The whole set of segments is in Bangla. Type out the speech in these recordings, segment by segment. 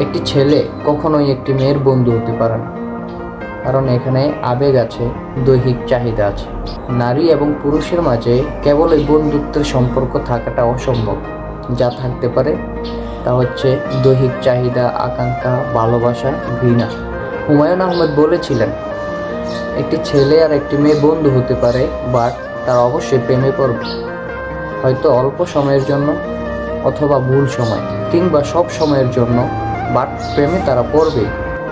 একটি ছেলে কখনোই একটি মেয়ের বন্ধু হতে পারে না। কারণ এখানে আবেগ আছে, দৈহিক চাহিদা আছে। নারী এবং পুরুষের মাঝে কেবল এই বন্ধুত্বের সম্পর্ক থাকাটা অসম্ভব। যা থাকতে পারে, তা হচ্ছে দৈহিক চাহিদা, আকাঙ্ক্ষা, ভালোবাসা, ঘৃণা। হুমায়ুন আহমেদ বলেছিলেন, একটি ছেলে আর একটি মেয়ে বন্ধু হতে পারে, বাট তারা অবশ্যই প্রেমে পড়বে। হয়তো অল্প সময়ের জন্য অথবা ভুল সময়, কিংবা সব সময়ের জন্য বাট প্রেমে তারা পড়বে।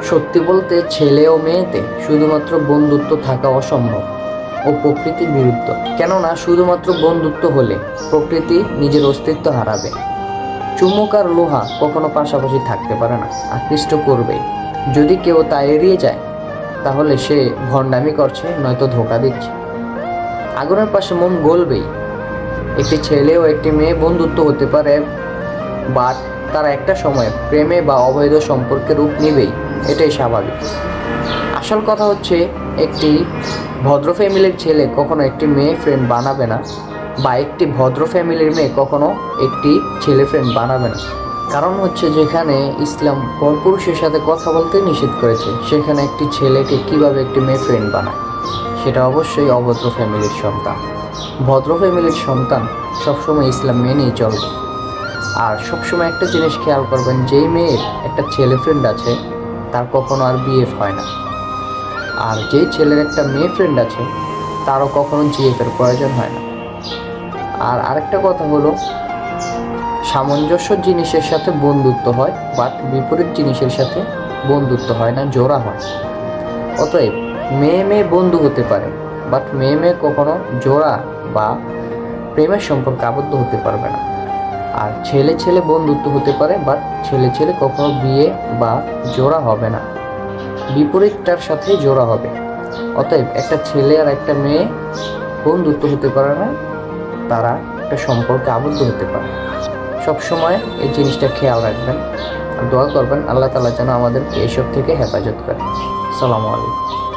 সত্যি বলতে ছেলে ও মেয়েতে শুধুমাত্র বন্ধুত্ব থাকা অসম্ভব ও প্রকৃতির বিরুদ্ধ। কেননা শুধুমাত্র বন্ধুত্ব হলে প্রকৃতি নিজের অস্তিত্ব হারাবে। চুম্বক আর লোহা কখনো পাশাপাশি থাকতে পারে না, আকৃষ্ট করবেই যদি কেউ তা এড়িয়ে যায়, তাহলে সে ভণ্ডামি করছে, নয়তো ধোকা দিচ্ছে। আগুনের পাশে মোম গলবেই। একটি ছেলে ও একটি মেয়ে বন্ধুত্ব হতে পারে, বাট তারা একটা সময় প্রেমে বা অবৈধ সম্পর্কে রূপ নেবেই, এটাই স্বাভাবিক। আসল কথা হচ্ছে, একটি ভদ্র ফ্যামিলির ছেলে কখনো একটি মেয়ে ফ্রেন্ড বানাবে না, বা একটি ভদ্র ফ্যামিলির মেয়ে কখনো একটি ছেলে ফ্রেন্ড বানাবে না। কারণ হচ্ছে যেখানে ইসলাম পরপুরুষের সাথে কথা বলতে নিষেধ করেছে, সেখানে একটি ছেলেকে কীভাবে একটি মেয়ে ফ্রেন্ড বানায়, সেটা অবশ্যই অভদ্র ফ্যামিলির সন্তান। ভদ্র ফ্যামিলির সন্তান সবসময় ইসলাম মেনেই চলবে আর সবসময় একটা জিনিস খেয়াল করবেন, যেই মেয়ের একটা ছেলে ফ্রেন্ড আছে, তার কখনো আর বিএফ হয় না। আর যেই ছেলের একটা মেয়ে ফ্রেন্ড আছে, তারও কখনো জিএফের প্রয়োজন হয় না। আর আরেকটা কথা হলো, সামঞ্জস্য জিনিসের সাথে বন্ধুত্ব হয় বাট বিপরীত জিনিসের সাথে বন্ধুত্ব হয় না, জোড়া হয়। অতএব, মেয়ে মেয়ে বন্ধু হতে পারে বাট মেয়ে মেয়ে কখনো জোড়া বা প্রেমের সম্পর্কে আবদ্ধ হতে পারবে না। আর ছেলে ছেলে বন্ধুত্ব হতে পারে বাট ছেলে ছেলে কখনো বিয়ে বা জোড়া হবে না। বিপরীতটার সাথে জোড়া হবে। অতএব একটা ছেলে আর একটা মেয়ে বন্ধুত্ব হতে পারে না, তারা একটা সম্পর্কে আবদ্ধ হতে পারে। সবসময় এই জিনিসটা খেয়াল রাখবেন আর দোয়া করবেন, আল্লাহ তালা যেন আমাদেরকে এসব থেকে হেফাজত করে। সালামু আলাইকুম।